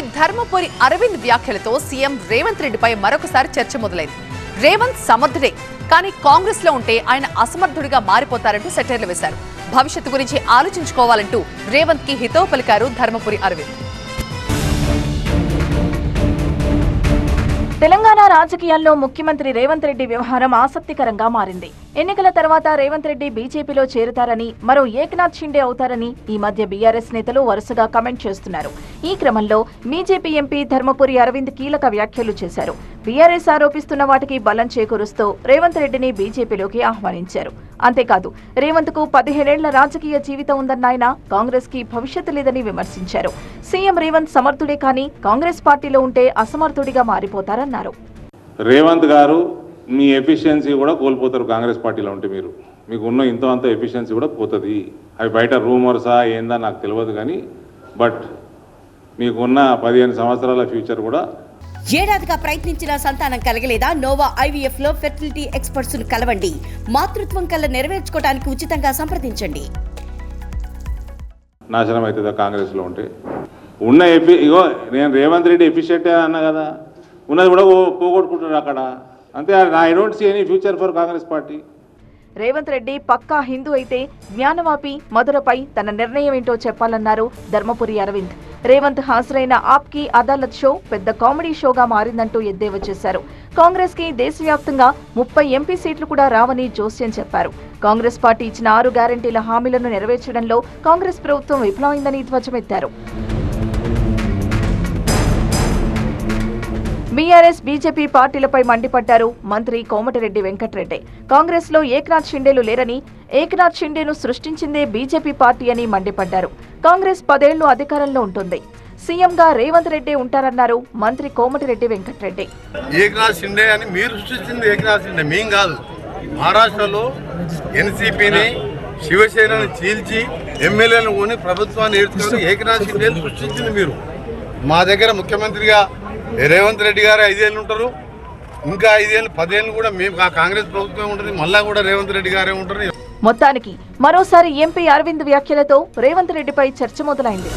ధర్మపురి అరవింద్ వ్యాఖ్యలతో సీఎం రేవంత్ రెడ్డిపై మరొకసారి చర్చ మొదలైంది. రేవంత్ సమర్థుడే కానీ కాంగ్రెస్లో ఉంటే ఆయన అసమర్థుడిగా మారిపోతారంటూ సెటైర్లు వేశారు. భవిష్యత్తు గురించి ఆలోచించుకోవాలంటూ రేవంత్కి హితవు పలికారు ధర్మపురి అరవింద్. తెలంగాణ రాజకీయాల్లో ముఖ్యమంత్రి రేవంత్ రెడ్డి వ్యవహారం ఆసక్తికరంగా మారింది. ఎన్నికల తర్వాత రేవంత్ రెడ్డి బీజేపీలో చేరుతారని మరో ఏకనాథ్ షిండే అవుతారని ఈ మధ్య బీఆర్ఎస్ నేతలు వరుసగా కమెంట్ చేస్తున్నారు. ఈ క్రమంలో బీజేపీ ఎంపీ ధర్మపురి అరవింద్ కీలక వ్యాఖ్యలు చేశారు. బీఆర్ఎస్ ఆరోపిస్తున్న వాటికి బలం చేకూరుస్తూ రేవంత్ రెడ్డిని బీజేపీలోకి ఆహ్వానించారు. అంతేకాదు రేవంత్కు పదిహేనేళ్ళ రాజకీయ జీవితం ఉందన్న ఆయన కాంగ్రెస్కి భవిష్యత్తు లేదని విమర్శించారు. సీఎం రేవంత్ సమర్థుడే కానీ కాంగ్రెస్ పార్టీలో ఉంటే అసమర్థుడిగా మారిపోతారన్నారు. రేవంత్ గారు మీ ఎఫిషియన్సీ కూడా కోల్పోతారు కాంగ్రెస్ పార్టీలో ఉంటే మీరు. మీకు ఉన్న ఇంత అంత ఎఫిషియన్సీ కూడా పోతుంది. అవి బయట రూమర్సా ఏందా నాకు తెలియదు కానీ బట్ మీకున్న పదిహేను సంవత్సరాల ఫ్యూచర్ కూడా ఏడాదిగా ప్రయత్నించిన సంతానం కలగలేదా? నోవా ఐవీఎఫ్లో ఫెర్టిలిటీ ఎక్స్పర్ట్స్ను కలవండి. మాతృత్వం కల్లా నెరవేర్చుకోవడానికి ఉచితంగా సంప్రదించండి. నాశనం అవుతుందా కాంగ్రెస్లో ఉంటే? ఉన్న ఎఫి ఇగో నేను రేవంత్ రెడ్డి ఎఫిషియెంటే అన్నా కదా? ఉన్నది కూడా పోగొట్టుకుంటున్నారు అక్కడ. అంతే I don't see any future for Congress party. Revanth Reddy పక్కా హిందూ అయితే జ్ఞానవాపి మధురపై తన నిర్ణయం ఏంటో చెప్పాలన్నారు ధర్మపురి అరవింద్. రేవంత్ హాజరైన ఆప్కి అదాలత్ షో పెద్ద కామెడీ షోగా మారిందంటూ ఎద్దేవా చేశారు. కాంగ్రెస్కి దేశవ్యాప్తంగా ముప్పై ఎంపీ సీట్లు కూడా రావని జోస్యం చెప్పారు. కాంగ్రెస్ పార్టీ ఇచ్చిన ఆరు గ్యారంటీల హామీలను నెరవేర్చడంలో కాంగ్రెస్ ప్రభుత్వం విఫలమైందని ధ్వజమెత్తారు. బీఆర్ఎస్ బీజేపీ పార్టీలపై మండిపడ్డారు మంత్రి కోమటిరెడ్డి వెంకటరెడ్డి. కాంగ్రెస్లో ఏక్నాథ్ షిండేలు లేరని ఏక్నాథ్ షిండేను సృష్టించిందే బీజేపీ పార్టీ అని మండిపడ్డారు. కాంగ్రెస్ పదేళ్ళు అధికారంలో ఉంటుంది. సీఎంగా రేవంత్ రెడ్డి ఉంటారన్నారు మంత్రి కోమటిరెడ్డి వెంకటరెడ్డి. ఏకనాథ్ షిండే అని మీరు సృష్టించింది ఏకనాథ్ షిండే మేం కాదు. మహారాష్ట్రలో ఎన్సీపీని శివసేనని చీల్చి ఎమ్మెల్యేలను కొని ప్రభుత్వాన్ని ఏడ్చుకొని ఏకనాథ్ షిండే సృష్టించింది మీరు. మా దగ్గర ముఖ్యమంత్రిగా రేవంత్ రెడ్డి గారు ఐదేళ్ళు ఉంటారు. ఇంకా ఐదేళ్ళు పదేళ్ళు కూడా మేము ఆ కాంగ్రెస్ ప్రభుత్వం ఉంటుంది. మళ్ళా కూడా రేవంత్ రెడ్డి గారే ఉంటారు. మొత్తానికి మరోసారి ఎంపీ అరవింద్ వ్యాఖ్యలతో రేవంత్ రెడ్డిపై చర్చ మొదలైంది.